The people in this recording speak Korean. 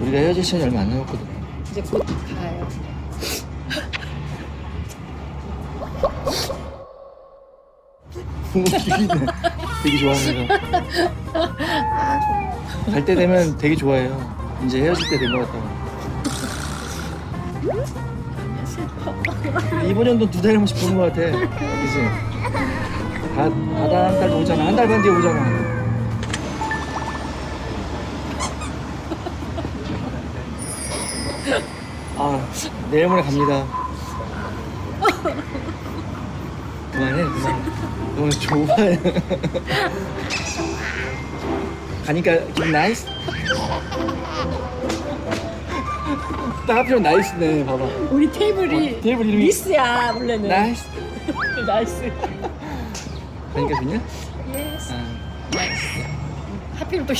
우리가 헤어질 시간이 얼마 안 남았거든. 이제 곧 가요. 죽이네. 되게 좋아하면서. 갈때 되면 되게 좋아해요. 이제 헤어질 때 된 것 같다고. 이번 연도 두 달에 한 번씩 보는 것 같아. 그지? 다, 다다 한달 오잖아. 한 달 반 뒤에 오잖아. 아, 내일 모레 갑니다. 그만해, 그만. 너무 좋아해. 가니까 기분 나이스? 딱 하필 나이스네, 봐봐. 우리 테이블이 어, 테이블 이름이- 리스야 원래는. 나이스. 나이스. 가니까 좋냐? 예스. 아, 하필 또 이-